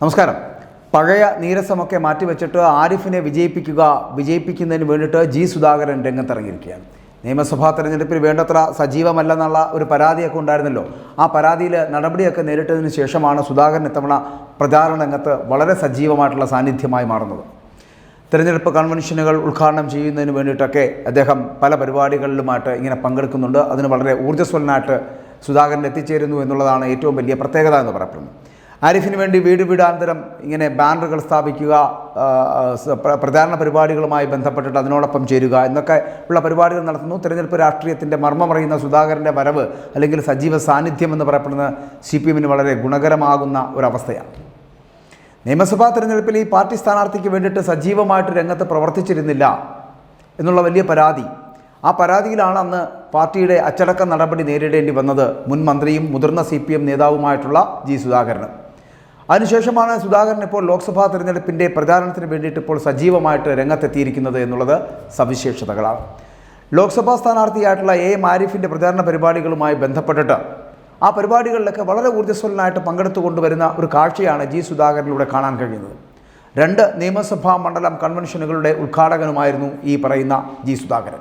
നമസ്കാരം. പഴയ നീരസമൊക്കെ മാറ്റിവെച്ചിട്ട് ആരിഫിനെ വിജയിപ്പിക്കുക വിജയിപ്പിക്കുന്നതിന് വേണ്ടിയിട്ട് ജി സുധാകരൻ രംഗത്തിറങ്ങിയിരിക്കുകയാണ്. നിയമസഭാ തെരഞ്ഞെടുപ്പിൽ വേണ്ടത്ര സജീവമല്ലെന്നുള്ള ഒരു പരാതിയൊക്കെ ഉണ്ടായിരുന്നല്ലോ. ആ പരാതിയിൽ നടപടിയൊക്കെ നേരിട്ടതിന് ശേഷമാണ് സുധാകരൻ ഇത്തവണ പ്രചാരണ രംഗത്ത് വളരെ സജീവമായിട്ടുള്ള സാന്നിധ്യമായി മാറുന്നത്. തിരഞ്ഞെടുപ്പ് കൺവെൻഷനുകൾ ഉദ്ഘാടനം ചെയ്യുന്നതിന് വേണ്ടിയിട്ടൊക്കെ അദ്ദേഹം പല പരിപാടികളിലുമായിട്ട് ഇങ്ങനെ പങ്കെടുക്കുന്നുണ്ട്. അതിന് വളരെ ഊർജസ്വലനായിട്ട് സുധാകരൻ എത്തിച്ചേരുന്നു എന്നുള്ളതാണ് ഏറ്റവും വലിയ പ്രത്യേകത എന്ന് പറയപ്പെടുന്നത് ആരിഫിന് വേണ്ടി വീട് വീടാന്തരം ഇങ്ങനെ ബാനറുകൾ സ്ഥാപിക്കുക പ്രചാരണ പരിപാടികളുമായി ബന്ധപ്പെട്ടിട്ട് അതിനോടൊപ്പം ചേരുക എന്നൊക്കെ ഉള്ള പരിപാടികൾ നടത്തുന്നു. തെരഞ്ഞെടുപ്പ് രാഷ്ട്രീയത്തിന്റെ മർമ്മമറിയുന്ന സുധാകരന്റെ വരവ് അല്ലെങ്കിൽ സജീവ സാന്നിധ്യം എന്ന് പറയപ്പെടുന്ന സി പി എമ്മിന് വളരെ ഗുണകരമാകുന്ന ഒരവസ്ഥയാണ്. നിയമസഭാ തെരഞ്ഞെടുപ്പിൽ ഈ പാർട്ടി സ്ഥാനാർത്ഥിക്ക് വേണ്ടിയിട്ട് സജീവമായിട്ട് രംഗത്ത് പ്രവർത്തിച്ചിരുന്നില്ല എന്നുള്ള വലിയ പരാതി. ആ പരാതിയിലാണ് അന്ന് പാർട്ടിയുടെ അച്ചടക്ക നടപടി നേരിടേണ്ടി വന്നത് മുൻ മന്ത്രിയും മുതിർന്ന സി പി എം നേതാവുമായിട്ടുള്ള ജി സുധാകരൻ അതിനുശേഷമാണ് സുധാകരൻ ഇപ്പോൾ ലോക്സഭാ തെരഞ്ഞെടുപ്പിന്റെ പ്രചാരണത്തിന് വേണ്ടിയിട്ട് ഇപ്പോൾ സജീവമായിട്ട് രംഗത്തെത്തിയിരിക്കുന്നത് എന്നുള്ളത് സവിശേഷതകളാണ്. ലോക്സഭാ സ്ഥാനാർത്ഥിയായിട്ടുള്ള എ. ആരിഫിന്റെ പ്രചാരണ പരിപാടികളുമായി ബന്ധപ്പെട്ടിട്ട് ആ പരിപാടികളിലൊക്കെ വളരെ ഊർജസ്വലനായിട്ട് പങ്കെടുത്തു കൊണ്ടുവരുന്ന ഒരു കാഴ്ചയാണ് ജി. സുധാകരനിലൂടെ കാണാൻ കഴിയുന്നത്. രണ്ട് നിയമസഭാ മണ്ഡലം കൺവെൻഷനുകളുടെ ഉദ്ഘാടകനുമായിരുന്നു ഈ പറയുന്ന ജി. സുധാകരൻ.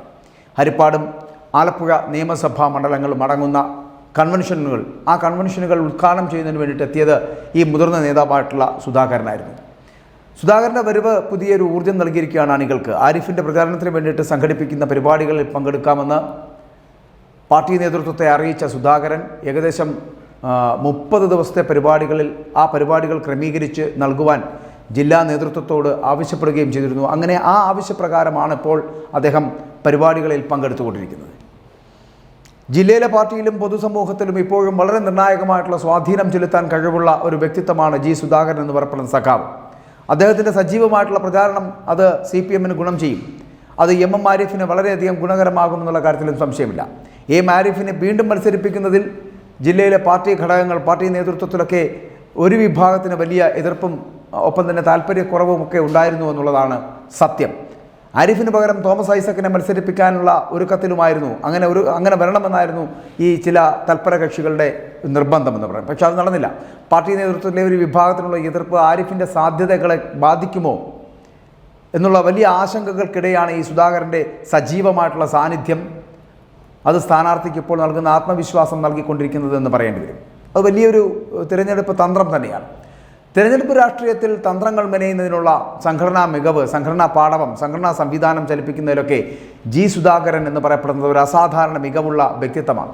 ഹരിപ്പാടും ആലപ്പുഴ നിയമസഭാ മണ്ഡലങ്ങളും അടങ്ങുന്ന കൺവെൻഷനുകൾ ആ കൺവെൻഷനുകൾ ഉദ്ഘാടനം ചെയ്യുന്നതിന് വേണ്ടിയിട്ട് എത്തിയത് ഈ മുതിർന്ന നേതാവായിട്ടുള്ള സുധാകരനായിരുന്നു. സുധാകരന്റെ വരവ് പുതിയൊരു ഊർജം നൽകിയിരിക്കുകയാണ് അണികൾക്ക്. ആരിഫിന്റെ പ്രചാരണത്തിന് വേണ്ടിയിട്ട് സംഘടിപ്പിക്കുന്ന പരിപാടികളിൽ പങ്കെടുക്കാമെന്ന് പാർട്ടി നേതൃത്വത്തെ അറിയിച്ച സുധാകരൻ ഏകദേശം മുപ്പത് ദിവസത്തെ പരിപാടികളിൽ ആ പരിപാടികൾ ക്രമീകരിച്ച് നൽകുവാൻ ജില്ലാ നേതൃത്വത്തോട് ആവശ്യപ്പെടുകയും ചെയ്തിരുന്നു. അങ്ങനെ ആ ആവശ്യപ്രകാരമാണ് ഇപ്പോൾ അദ്ദേഹം പരിപാടികളിൽ പങ്കെടുത്തുകൊണ്ടിരിക്കുന്നത്. ജില്ലയിലെ പാർട്ടിയിലും പൊതുസമൂഹത്തിലും ഇപ്പോഴും വളരെ നിർണായകമായിട്ടുള്ള സ്വാധീനം ചെലുത്താൻ കഴിവുള്ള ഒരു വ്യക്തിത്വമാണ് ജി സുധാകരൻ എന്ന് പറയപ്പെടുന്ന സഖാവ്. അദ്ദേഹത്തിന്റെ സജീവമായിട്ടുള്ള പ്രചാരണം അത് സി പി എമ്മിന് ഗുണം ചെയ്യും. അത് എം എം ആരിഫിന് വളരെയധികം ഗുണകരമാകുമെന്നുള്ള കാര്യത്തിലും സംശയമില്ല. എം ആരിഫിനെ വീണ്ടും മത്സരിപ്പിക്കുന്നതിൽ ജില്ലയിലെ പാർട്ടി ഘടകങ്ങൾ പാർട്ടി നേതൃത്വത്തിലൊക്കെ ഒരു വിഭാഗത്തിന് വലിയ എതിർപ്പും ഒപ്പം തന്നെ താല്പര്യക്കുറവും ഒക്കെ ഉണ്ടായിരുന്നു എന്നുള്ളതാണ് സത്യം. ആരിഫിന് പകരം തോമസ് ഐസക്കിനെ മത്സരിപ്പിക്കാനുള്ള ഒരുക്കത്തിലുമായിരുന്നു. അങ്ങനെ ഒരു അങ്ങനെ വരണമെന്നായിരുന്നു ഈ ചില തൽപര കക്ഷികളുടെ നിർബന്ധമെന്ന് പറയും. പക്ഷെ അത് നടന്നില്ല. പാർട്ടി നേതൃത്വത്തിലെ ഒരു വിഭാഗത്തിനുള്ള എതിർപ്പ് ആരിഫിന്റെ സാധ്യതകളെ ബാധിക്കുമോ എന്നുള്ള വലിയ ആശങ്കകൾക്കിടെയാണ് ഈ സുധാകരന്റെ സജീവമായിട്ടുള്ള സാന്നിധ്യം. അത് സ്ഥാനാർത്ഥിക്ക് ഇപ്പോൾ നൽകുന്ന ആത്മവിശ്വാസം നൽകിക്കൊണ്ടിരിക്കുന്നത് എന്ന് പറയേണ്ടി വരും. അത് വലിയൊരു തിരഞ്ഞെടുപ്പ് തന്ത്രം തന്നെയാണ്. തിരഞ്ഞെടുപ്പ് രാഷ്ട്രീയത്തിൽ തന്ത്രങ്ങൾ മെനയുന്നതിനുള്ള സംഘടനാ മികവ് സംഘടനാ പാടവം സംഘടനാ സംവിധാനം ചലിപ്പിക്കുന്നതിലൊക്കെ ജി സുധാകരൻ എന്ന് പറയപ്പെടുന്നത് ഒരു അസാധാരണ മികവുള്ള വ്യക്തിത്വമാണ്.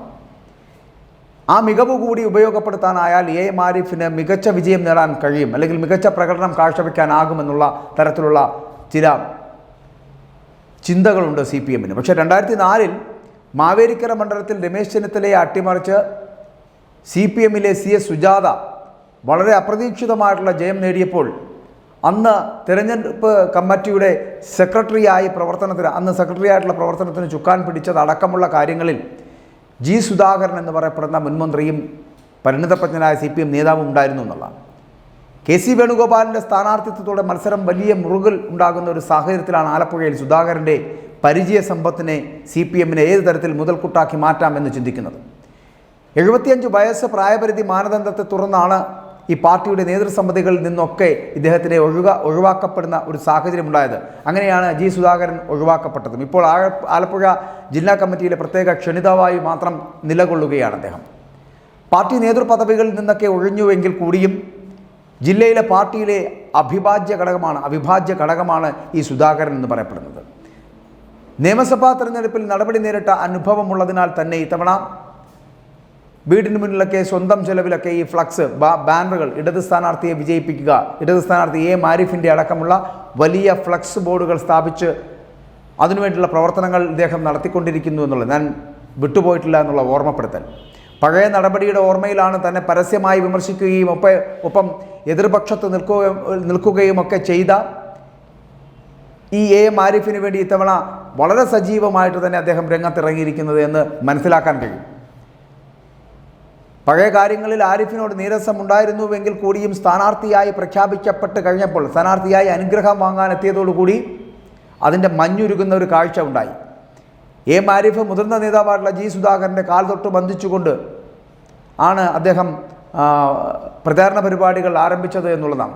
ആ മികവ് കൂടി ഉപയോഗപ്പെടുത്താനായാൽ എ. എം ആരിഫിന് മികച്ച വിജയം നേടാൻ കഴിയും അല്ലെങ്കിൽ മികച്ച പ്രകടനം കാഴ്ചവെക്കാനാകുമെന്നുള്ള തരത്തിലുള്ള ചില ചിന്തകളുണ്ട് സി പി എമ്മിന്. പക്ഷേ രണ്ടായിരത്തി നാലിൽ മാവേലിക്കര മണ്ഡലത്തിൽ രമേശ് ചെന്നിത്തലയെ അട്ടിമറിച്ച് സി പി എമ്മിലെ സി എസ് സുജാത വളരെ അപ്രതീക്ഷിതമായിട്ടുള്ള ജയം നേടിയപ്പോൾ അന്ന് തിരഞ്ഞെടുപ്പ് കമ്മിറ്റിയുടെ സെക്രട്ടറിയായി പ്രവർത്തനത്തിന് അന്ന് സെക്രട്ടറി ആയിട്ടുള്ള പ്രവർത്തനത്തിന് ചുക്കാൻ പിടിച്ചത് അടക്കമുള്ള കാര്യങ്ങളിൽ ജി സുധാകരൻ എന്ന് പറയപ്പെടുന്ന മുൻമന്ത്രിയും പരിണിതപ്രജ്ഞനായ സി പി എം നേതാവും ഉണ്ടായിരുന്നു എന്നുള്ളതാണ്. കെ സി വേണുഗോപാലിന്റെ സ്ഥാനാർത്ഥിത്വത്തോടെ മത്സരം വലിയ മുറുകൽ ഉണ്ടാകുന്ന ഒരു സാഹചര്യത്തിലാണ് ആലപ്പുഴയിൽ സുധാകരന്റെ പരിചയ സമ്പത്തിനെ സി പി എമ്മിനെ ഏത് തരത്തിൽ മുതൽക്കൂട്ടാക്കി മാറ്റാമെന്ന് ചിന്തിക്കുന്നത്. എഴുപത്തിയഞ്ച് വയസ്സ് പ്രായപരിധി മാനദണ്ഡത്തെ തുറന്നാണ് ഈ പാർട്ടിയുടെ നേതൃസമിതികളിൽ നിന്നൊക്കെ ഇദ്ദേഹത്തിനെ ഒഴുക ഒഴിവാക്കപ്പെടുന്ന ഒരു സാഹചര്യം ഉണ്ടായത് അങ്ങനെയാണ് ജി സുധാകരൻ ഒഴിവാക്കപ്പെട്ടതും. ഇപ്പോൾ ആലപ്പുഴ ജില്ലാ കമ്മിറ്റിയിലെ പ്രത്യേക ക്ഷണിതാവായി മാത്രം നിലകൊള്ളുകയാണ് അദ്ദേഹം. പാർട്ടി നേതൃപദവികളിൽ നിന്നൊക്കെ ഒഴിഞ്ഞുവെങ്കിൽ കൂടിയും ജില്ലയിലെ പാർട്ടിയിലെ അഭിഭാജ്യ ഘടകമാണ് അവിഭാജ്യ ഘടകമാണ് ഈ സുധാകരൻ എന്ന് പറയപ്പെടുന്നത്. നിയമസഭാ തെരഞ്ഞെടുപ്പിൽ നടപടി നേരിട്ട അനുഭവമുള്ളതിനാൽ തന്നെ ഇത്തവണ വീടിന് മുന്നിലൊക്കെ സ്വന്തം ചെലവിലൊക്കെ ഈ ഫ്ലക്സ് ബാനറുകൾ ഇടത് സ്ഥാനാർത്ഥിയെ വിജയിപ്പിക്കുക. ഇടത് സ്ഥാനാർത്ഥി എ. മാരിഫിന്റെ അടക്കമുള്ള വലിയ ഫ്ലക്സ് ബോർഡുകൾ സ്ഥാപിച്ച് അതിനുവേണ്ടിയുള്ള പ്രവർത്തനങ്ങൾ ഇദ്ദേഹം നടത്തിക്കൊണ്ടിരിക്കുന്നു എന്നുള്ളത് ഞാൻ വിട്ടുപോയിട്ടില്ല എന്നുള്ള ഓർമ്മപ്പെടുത്തൽ. പഴയ നടപടിയുടെ ഓർമ്മയിലാണ് തന്നെ പരസ്യമായി വിമർശിക്കുകയും ഒപ്പ ഒപ്പം എതിർപക്ഷത്ത് നിൽക്കുകയും നിൽക്കുകയും ഒക്കെ ചെയ്ത ഈ എ. എം ആരിഫിന് വേണ്ടി ഇത്തവണ വളരെ സജീവമായിട്ട് തന്നെ അദ്ദേഹം രംഗത്തിറങ്ങിയിരിക്കുന്നത് എന്ന് മനസ്സിലാക്കാൻ കഴിയും. പഴയ കാര്യങ്ങളിൽ ആരിഫിനോട് നീരസം ഉണ്ടായിരുന്നുവെങ്കിൽ കൂടിയും സ്ഥാനാർത്ഥിയായി പ്രഖ്യാപിക്കപ്പെട്ട് കഴിഞ്ഞപ്പോൾ സ്ഥാനാർത്ഥിയായി അനുഗ്രഹം വാങ്ങാൻ എത്തിയതോടുകൂടി അതിന്റെ മഞ്ഞുരുകുന്ന ഒരു കാഴ്ച ഉണ്ടായി. എം ആരിഫ് മുതിർന്ന നേതാവായിട്ടുള്ള ജി സുധാകരന്റെ കാൽ തൊട്ട് ബന്ധിച്ചുകൊണ്ട് ആണ് അദ്ദേഹം പ്രചാരണ പരിപാടികൾ ആരംഭിച്ചത് എന്നുള്ളതാണ്.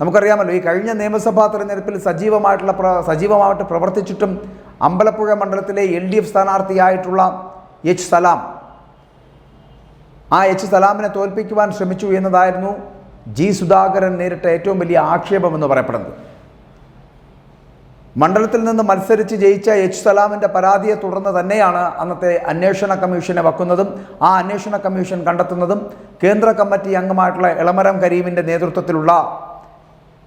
നമുക്കറിയാമല്ലോ ഈ കഴിഞ്ഞ നിയമസഭാ തെരഞ്ഞെടുപ്പിൽ സജീവമായിട്ടുള്ള പ്ര സജീവമായിട്ട് പ്രവർത്തിച്ചിട്ടും അമ്പലപ്പുഴ മണ്ഡലത്തിലെ എൽ ഡി എഫ് സ്ഥാനാർത്ഥിയായിട്ടുള്ള എച്ച് സലാം ആ എച്ച് സലാമിനെ തോൽപ്പിക്കുവാൻ ശ്രമിച്ചു എന്നതായിരുന്നു ജി സുധാകരൻ നേരിട്ട ഏറ്റവും വലിയ ആക്ഷേപം എന്ന് പറയപ്പെടുന്നത്. മണ്ഡലത്തിൽ നിന്ന് മത്സരിച്ച് ജയിച്ച എച്ച് സലാമിന്റെ പരാതിയെ തുടർന്ന് തന്നെയാണ് അന്നത്തെ അന്വേഷണ കമ്മീഷനെ വെക്കുന്നതും ആ അന്വേഷണ കമ്മീഷൻ കണ്ടെത്തുന്നതും കേന്ദ്ര കമ്മിറ്റി അംഗമായിട്ടുള്ള എളമരം കരീമിന്റെ നേതൃത്വത്തിലുള്ള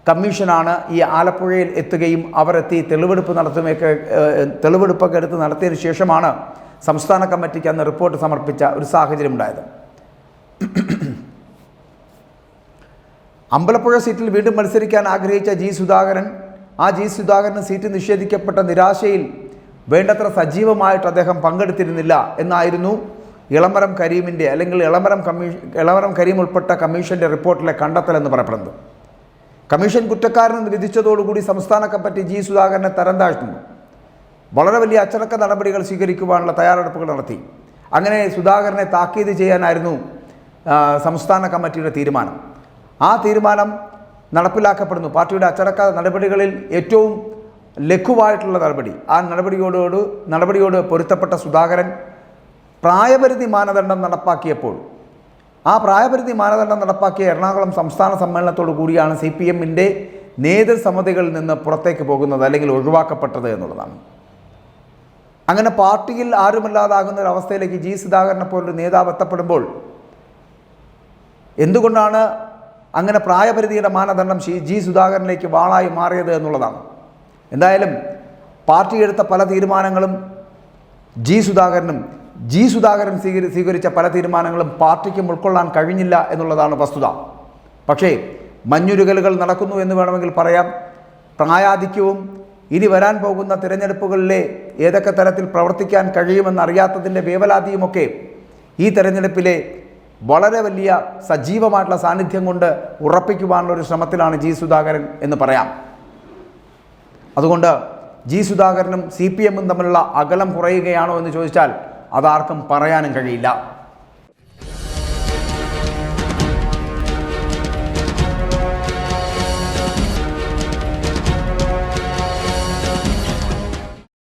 കമ്മീഷനാണ് ഈ ആലപ്പുഴയിൽ എത്തുകയും അവരെത്തി തെളിവെടുപ്പ് നടത്തുമൊക്കെ ഏഹ്, തെളിവെടുപ്പൊക്കെ എടുത്ത് നടത്തിയതിനു ശേഷമാണ് സംസ്ഥാന കമ്മിറ്റിക്ക് അന്ന് റിപ്പോർട്ട് സമർപ്പിച്ച ഒരു സാഹചര്യം ഉണ്ടായത് അമ്പലപ്പുഴ സീറ്റിൽ വീണ്ടും മത്സരിക്കാൻ ആഗ്രഹിച്ച ജി സുധാകരൻ ആ ജി സുധാകരന് സീറ്റ് നിഷേധിക്കപ്പെട്ട നിരാശയിൽ വേണ്ടത്ര സജീവമായിട്ട് അദ്ദേഹം പങ്കെടുത്തിരുന്നില്ല എന്നായിരുന്നു ഇളമരം കരീമിന്റെ അല്ലെങ്കിൽ ഇളമരം കമ്മീഷൻ ഇളമരം കരീം ഉൾപ്പെട്ട കമ്മീഷന്റെ റിപ്പോർട്ടിലെ കണ്ടെത്തലെന്ന് പറയപ്പെടുന്നത്. കമ്മീഷൻ കുറ്റക്കാരനെന്ന് വിധിച്ചതോടുകൂടി സംസ്ഥാന കമ്മിറ്റി ജി സുധാകരനെ തരം താഴ്ത്തുന്നു വളരെ വലിയ അച്ചടക്ക നടപടികൾ സ്വീകരിക്കുവാനുള്ള തയ്യാറെടുപ്പുകൾ നടത്തി. അങ്ങനെ സുധാകരനെ താക്കീത് ചെയ്യാനായിരുന്നു സംസ്ഥാന കമ്മിറ്റിയുടെ തീരുമാനം. ആ തീരുമാനം നടപ്പിലാക്കപ്പെടുന്നു. പാർട്ടിയുടെ അച്ചടക്ക നടപടികളിൽ ഏറ്റവും ലഘുവായിട്ടുള്ള നടപടി. ആ നടപടിയോടോട് നടപടിയോട് പൊരുത്തപ്പെട്ട സുധാകരൻ പ്രായപരിധി മാനദണ്ഡം നടപ്പാക്കിയപ്പോൾ ആ പ്രായപരിധി മാനദണ്ഡം നടപ്പാക്കിയ എറണാകുളം സംസ്ഥാന സമ്മേളനത്തോടു കൂടിയാണ് സി പി എമ്മിന്റെ നേതൃസമിതികളിൽ നിന്ന് പുറത്തേക്ക് പോകുന്നത് അല്ലെങ്കിൽ ഒഴിവാക്കപ്പെട്ടത് എന്നുള്ളതാണ്. അങ്ങനെ പാർട്ടിയിൽ ആരുമല്ലാതാകുന്ന ഒരു അവസ്ഥയിലേക്ക് ജി സുധാകരനെ പോലൊരു നേതാവ് എത്തപ്പെടുമ്പോൾ എന്തുകൊണ്ടാണ് അങ്ങനെ പ്രായപരിധിയുടെ മാനദണ്ഡം ജി സുധാകരനിലേക്ക് വാളായി മാറിയത് എന്നുള്ളതാണ്. എന്തായാലും പാർട്ടി എടുത്ത പല തീരുമാനങ്ങളും ജി സുധാകരനും ജി സുധാകരൻ സ്വീകരി സ്വീകരിച്ച പല തീരുമാനങ്ങളും പാർട്ടിക്കും ഉൾക്കൊള്ളാൻ കഴിഞ്ഞില്ല എന്നുള്ളതാണ് വസ്തുത. പക്ഷേ മഞ്ഞുരുകലുകൾ നടക്കുന്നു എന്ന് വേണമെങ്കിൽ പറയാം. പ്രായാധിക്യവും ഇനി വരാൻ പോകുന്ന തിരഞ്ഞെടുപ്പുകളിലെ ഏതൊക്കെ തരത്തിൽ പ്രവർത്തിക്കാൻ കഴിയുമെന്നറിയാത്തതിന്റെ വേവലാതിയുമൊക്കെ ഈ തെരഞ്ഞെടുപ്പിലെ വളരെ വലിയ സജീവമായിട്ടുള്ള സാന്നിധ്യം കൊണ്ട് ഉറപ്പിക്കുവാനുള്ള ഒരു ശ്രമത്തിലാണ് ജി സുധാകരൻ എന്ന് പറയാം. അതുകൊണ്ട് ജി സുധാകരനും സി പി എമ്മും തമ്മിലുള്ള അകലം കുറയുകയാണോ എന്ന് ചോദിച്ചാൽ അതാർക്കും പറയാനും കഴിയില്ല.